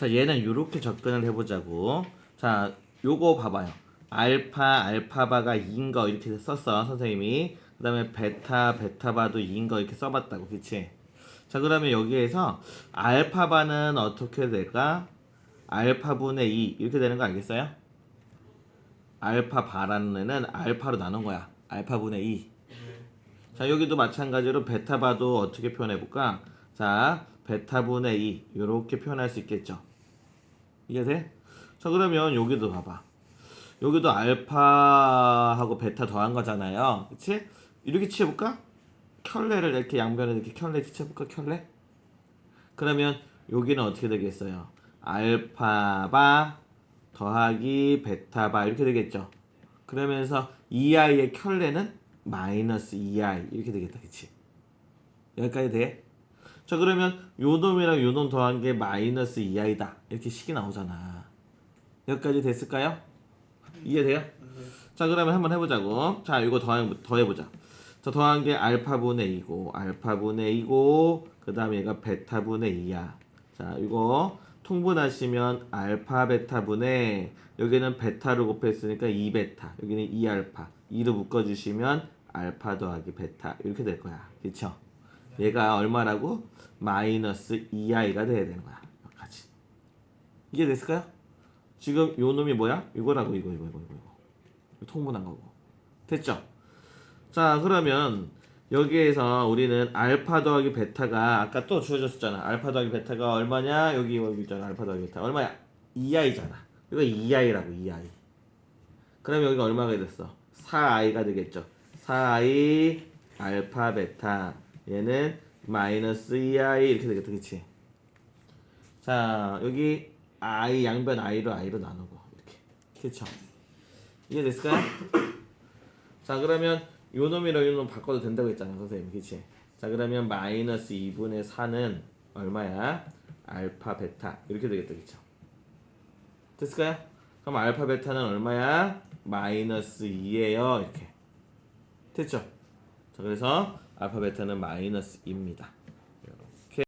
자, 얘는 이렇게 접근을 해보자고. 자, 요거 봐봐요. 알파, 알파바가 2인 거 이렇게 썼어, 선생님이. 그 다음에 베타, 베타바도 2인 거 이렇게 써봤다고, 그치? 자, 그러면 여기에서 알파바는 어떻게 될까? 알파분의 2 이렇게 되는 거 알겠어요? 알파바라는 애는 알파로 나눈 거야. 알파분의 2. 자, 여기도 마찬가지로 베타바도 어떻게 표현해 볼까? 자, 베타분의 2 이렇게 표현할 수 있겠죠. 이해 돼? 자, 그러면 여기도 봐봐. 여기도 알파하고 베타 더한 거잖아요. 그치? 이렇게 치해볼까? 켤레를 이렇게 양변에 이렇게 켤레 치해볼까? 켤레? 그러면 여기는 어떻게 되겠어요? 알파바 더하기 베타바 이렇게 되겠죠. 그러면서 2i의 켤레는 마이너스 2i 이렇게 되겠다. 그치? 여기까지 돼? 자 그러면 요 놈이랑 요놈 더한 게 마이너스 2i다. 이렇게 식이 나오잖아. 여기까지 됐을까요? 이해돼요? 자 그러면 한번 해보자고. 자 이거 더 더해보자. 자 더한 게 알파분의 2고 알파분의 2고 그 다음에 얘가 베타분의 2야. 자 이거 통분하시면 알파 베타분의 여기는 베타를 곱했으니까 2베타 여기는 2알파 2로 묶어주시면 알파 더하기 베타 이렇게 될 거야. 그쵸? 얘가 얼마라고? 마이너스 2i가 돼야 되는 거야. 여기까지. 이해 됐을까요? 지금 요 놈이 뭐야? 이거라고 이거 이거 이거 이거 이거 통분한 거고 됐죠? 자 그러면 여기에서 우리는 알파 더하기 베타가 아까 또 주어졌었잖아 알파 더하기 베타가 얼마냐 여기 여기 있잖아 알파 더하기 베타 얼마야 2i잖아 이거 2i라고 2i 그럼 여기가 얼마가 됐어 4i가 되겠죠 4i 알파 베타 얘는 마이너스 2i 이렇게 되겠다 그치 자 여기 i 양변 i로 i로 나누고 이렇게 그쵸 이해됐을까요? 자 그러면 요 놈이랑 요놈 바꿔도 된다고 했잖아 선생님 그치? 자 그러면 마이너스 2분의 4는 얼마야? 알파 베타 이렇게 되겠다 그쵸? 됐을까요? 그럼 알파 베타는 얼마야? 마이너스 2예요 이렇게 됐죠? 자 그래서 알파 베타는 마이너스 2입니다